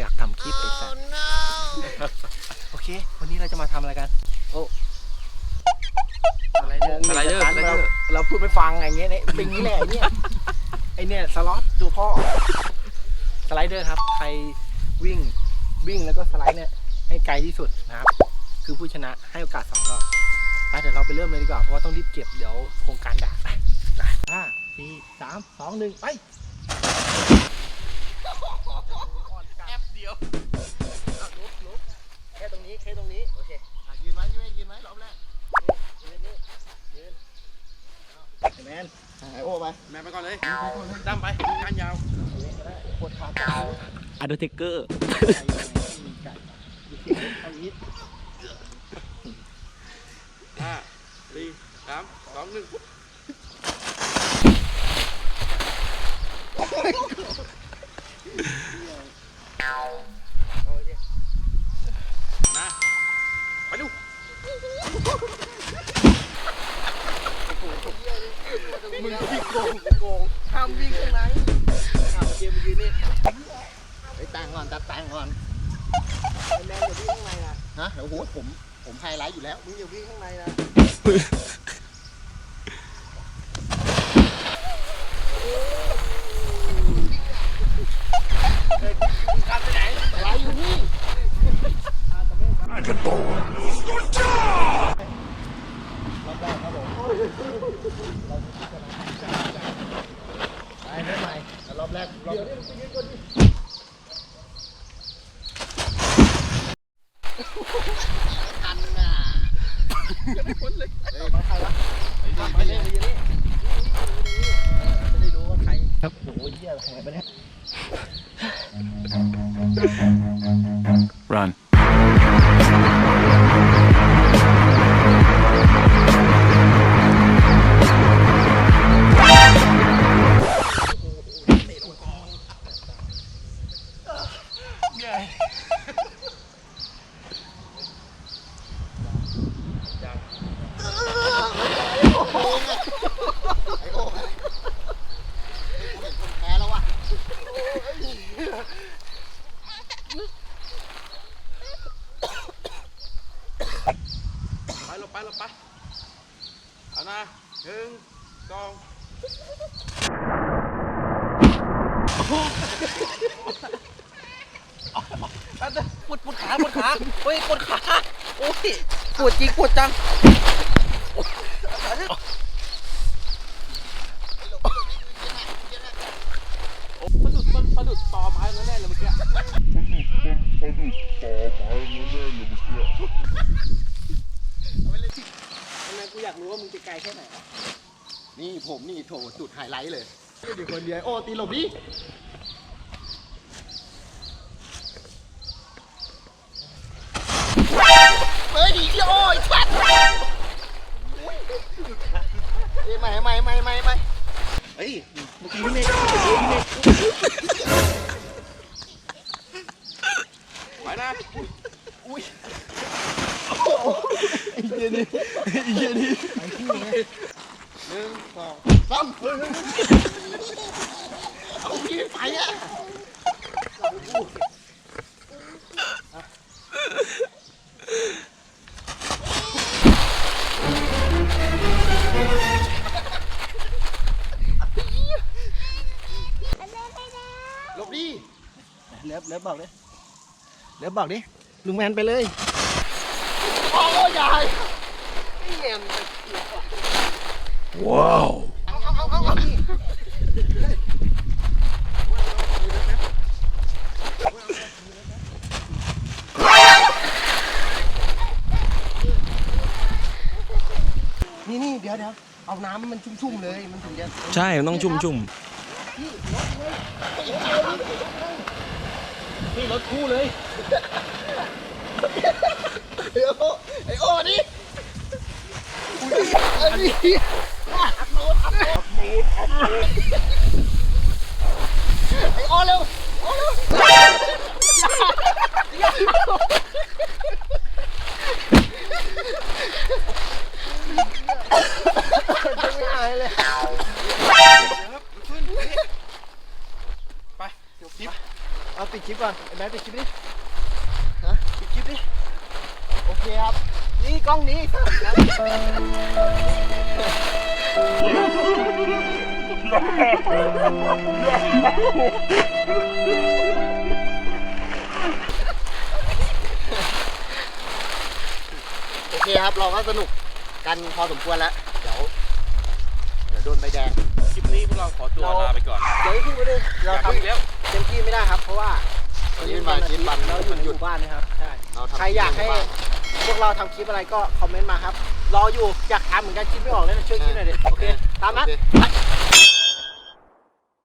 อยากทำคลิปไอ้สัตว์โอเค วันนี้เราจะมาทำอะไรกัน โอ้อไรเดอร์ไรเดอร์เราพูดไม่ฟังไงเงี้ยเนี่ยเป็นงี้แหละเนี่ยไอเนี่ยสล็อตตัวพ่อสไลเดอร์ครับ ใครวิ่งวิ่งแล้วก็สไลด์เนี่ยให้ไกลที่สุดนะครับ คือผู้ชนะให้โอกาสสองรอบไปเดี๋ยวเราไปเริ่มเลยดีกว่าเพราะว่าต้องรีบเก็บเดี๋ยวโครงการด่าห้าสี่สามสองหนึ่งไป ดียวลุกลุกแค่ตรงนี้แค่ตรงนี้โอเคยืนไว้ยืนไว้ยืนไว้รอบแรกยืนนี่ยืนไอ้แมนหายโอ้ไปแม่ไปก่อนเลยดำไปงานยาวปวดขาตาอันเดอร์เทเกอร์เอาอีกห้าสี่สามสองหนึ่ง มึงพี่โกงโกงห้ามวิ่งข้างในเอาเกมมายืนนี่ไปแต่งก่อนตัดแต่งก่อนไอ้แมนอย่าวิ่งข้างในนะนะโอ้โหผมผมไฮไลท์อยู่แล้วมึงอย่าวิ่งข้างในนะเฮ้ยมึงกันไปไหน อะไรอยู่นี่ อ่าแต่ไม่ครับ รอบแรกครับผมไปเริ่มใหม่รอบ แรกรอบเดี๋ยวนี่ะยังไปยืนก่อนดิทันน่ะมาใครวะไปเล่นไปยืนนี่จะได้รู้ว่าใคร ครับโอ้ยเหี้ยแหงไปแล้ว ไอโอ้ไปเห็นคนแพ้แล้ววะไปลงไปลงไป เอานะหนึ่งสอง ปวดปวดขาปวดขาเฮ้ยปวดขาโอ้ยปวดจริงปวดจังสะดุดต้นสะดุดตอไม้แล้วแน่เลยเมื่อกี้ทำไมกูอยากรู้ว่ามึงจะไกลแค่ไหนนี่ผมนี่โถจุดไฮไลท์เลยอยู่คนเดียวโอ้ตีหลบดิเฮ้ยดี โอ้ยสัตว์เอ้ยไม่ไม่ไม่ไม่ไม่เฮ้ยเมื่อกี้นี่เมฆเมื่อกี้นี่เมฆไปนะอ้เหี้ยไอ้เหี้ยนี่ไอ้ที่หนึ่งสองสาม เล็บเล็บบอกดิเล็บบอกดิลุงแมนไปเลยโอ้ยยายว้าวเอาเอาเอาเอาเอานี่นี่เดี๋ยวเดี๋ยวเอาน้ำมันชุ่มๆเลยมันถึงจะ ใช่มันต้องชุ่มชุ่ม นี่รถคู่เลยเดี๋ยวไอ้โอ้ดิอันนี้อัพโหลดอัพโหลดไอ้โอ้เร็วโอ้เร็ว ไม่อายเลย ไป เดี๋ยวคลิปเอาปิดคลิปก่อนไอ้แมนปิดคลิปดิฮะปิดคลิปดิล้องนี้โอเคครับเราก็สนุกกันพอสมควรแล้ว เดี๋ยว เดี๋ยวโดนใบแดง คลิปนี้พวกเราขอตัวลาไปก่อน เดี๋ยวพี่ไปเลยอเราย่าทเพิ่งแล้วำ เต็มที่ไม่ได้ครับ เพราะว่าวันนี้วันอาทิตย์วันเราอยู่ในหหยุดมู่บ้านนะครับใช่เราทำใครอยากให้ที่หมู่บ้านพวกเราทำคลิปอะไรก็คอมเมนต์มาครับ รออยู่อยากทำเหมือนกันคิดไม่ออกเลยนะช่วยคิดหน่อยดิโอเค ตามนั้นโอเค